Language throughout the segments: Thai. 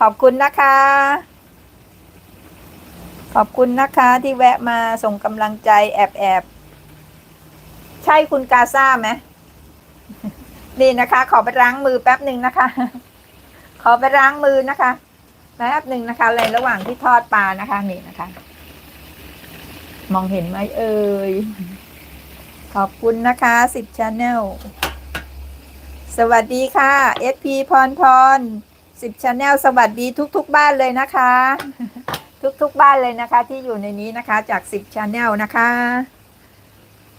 ขอบคุณนะคะ ขอบคุณนะคะที่แวะมาส่งกำลังใจแอบแอบใช่คุณกาซ่าไหมนี่นะคะ ขอไปล้างมือแป๊บหนึ่งนะคะ ขอไปล้างมือนะคะแป๊บหนึ่งนะคะในระหว่างที่ทอดปลานะคะนี่นะคะ มองเห็นไหมเอ่ยขอบคุณนะคะสิบชาแนลสวัสดีค่ะ SP พรพร สิบชาแนลสวัสดีทุก ๆ บ้านเลยนะคะ ทุกๆบ้านเลยนะคะ ที่อยู่ในนี้นะคะจากสิบชาแนลนะคะ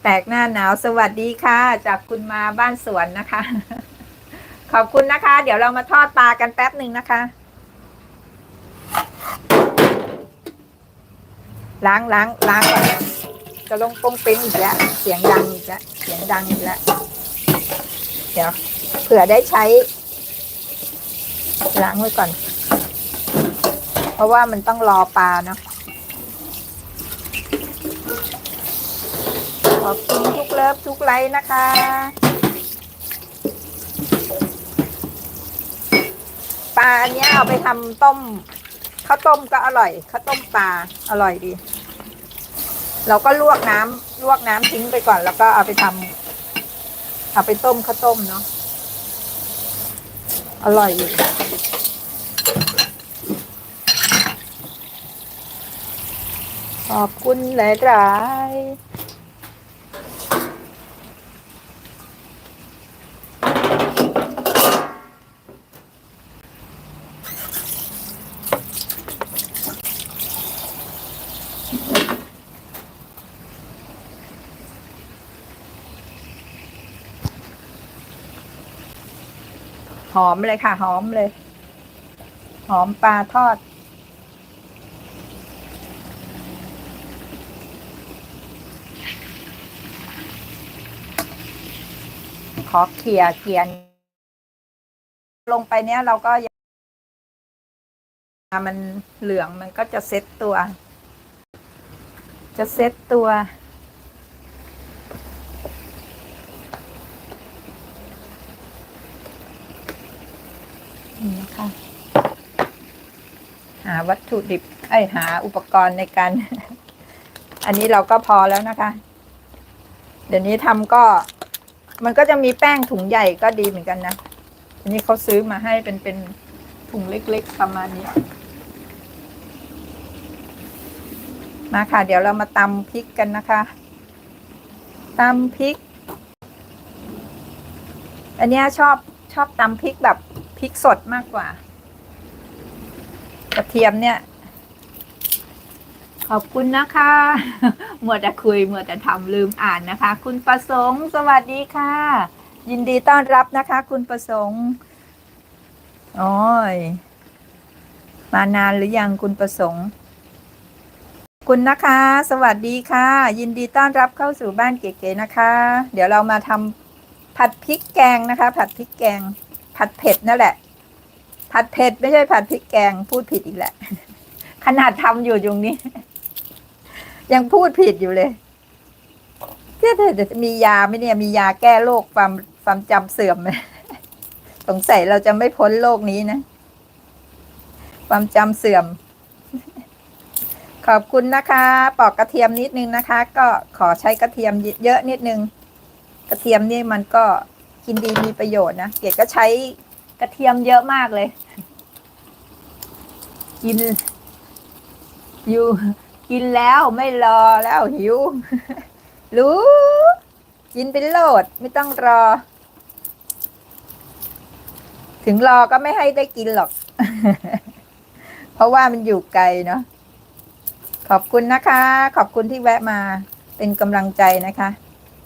แตกหน้าหนาวสวัสดีค่ะ จากคุณมาบ้านสวนนะคะ ขอบคุณนะคะ เดี๋ยวเรามาทอดปลากันแป๊บหนึ่งนะคะล้างล้างล้างก่อนจะลงปงเป้งอีกแล้วเสียงดังอีกแล้วเสียงดังอีกแล้วเดี๋ยวเผื่อได้ใช้ ล้างไว้ก่อน เพราะว่ามันต้องรอปลาเนาะขอบคุณทุกเลิฟทุกไลค์นะคะ ปลาอันเนี้ยเอาไปทำต้มข้าวต้มก็อร่อยข้าวต้มปลาอร่อยดี เราก็ลวกน้ำลวกน้ำทิ้งไปก่อน แล้วก็เอาไปทำเอาไปต้มข้าวต้มเนาะอร่อยอยู่ ขอบคุณหลายๆหอมเลยค่ะ หอมเลย หอมปลาทอด อเขี่ยเกียนลงไปเนี้ยเราก็ยังมันเหลืองมันก็จะเซ็ตตัว จะเซ็ตตัว นี่นะคะหาวัตถุดิบไอหาอุปกรณ์ในการ อันนี้เราก็พอแล้วนะคะ เดี๋ยวนี้ทำก็ มันก็จะมีแป้งถุงใหญ่ก็ดีเหมือนกันนะ อันนี้เขาซื้อมาให้เป็นเป็นถุงเล็กๆประมาณนี้ มาค่ะ เดี๋ยวเรามาตำพริกกันนะคะตำพริก อันเนี้ยชอบชอบตำพริกแบบพริกสดมากกว่า กระเทียมเนี่ย ขอบคุณนะคะมัวแต่คุยมัวแต่ทำลืมอ่านนะคะ คุณประสงค์ สวัสดีค่ะ ยินดีต้อนรับนะคะ คุณประสงค์โอ้ยมานานหรือยังคุณประสงค์คุณนะคะ สวัสดีค่ะ ยินดีต้อนรับเข้าสู่บ้านเก๋ๆนะคะ เดี๋ยวเรามาทำผัดพริกแกงนะคะ ผัดพริกแกง ผัดเผ็ดนั่นแหละ ผัดเผ็ดไม่ใช่ผัดพริกแกงพูดผิดอีกแหละ ขนาดทำอยู่ตรงนี้ ยังพูดผิดอยู่เลยเจ๊เดี๋ยวจะมียาไหมเนี่ย มียาแก้โรคความความจำเสื่อมไหมสงสัยเราจะไม่พ้นโรคนี้นะ ความจำเสื่อม ขอบคุณนะคะ ปอกกระเทียมนิดนึงนะคะ ก็ขอใช้กระเทียมเยอะนิดนึง กระเทียมนี่มันก็กินดีมีประโยชน์นะเกดก็ใช้กระเทียมเยอะมากเลย กินอยู่ กินแล้วไม่รอแล้วหิว รู้ กินเป็นโหลดไม่ต้องรอ ถึงรอก็ไม่ให้ได้กินหรอก เพราะว่ามันอยู่ไกลเนาะขอบคุณนะคะ ขอบคุณที่แวะมาเป็นกำลังใจนะคะ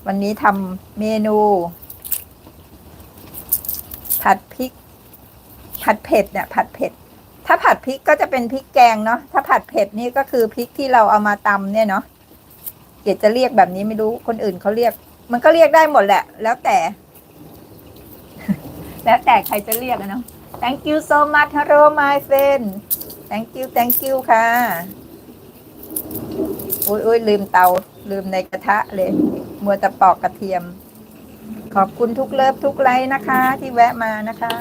วันนี้ทำเมนู ผัดพริก ผัดเผ็ดเนี่ยผัดเผ็ด ถ้าผัดพริกก็จะเป็นพริกแกงเนาะถ้าผัดเผ็ดนี่ก็คือพริกที่เราเอามาตำเนี่ยเนาะเกดจะเรียกแบบนี้ไม่รู้คนอื่นเขาเรียก มันก็เรียกได้หมดแหละ แล้วแต่ แล้วแต่ใครจะเรียกอะเนาะ thank you so much hello my friend thank you thank you ค่ะโอ้ยโอ้ยลืมเตา ลืมในกระทะเลย มัวแต่ปอกกระเทียม ขอบคุณทุกเลิฟทุกไลค์นะคะ ที่แวะมานะคะ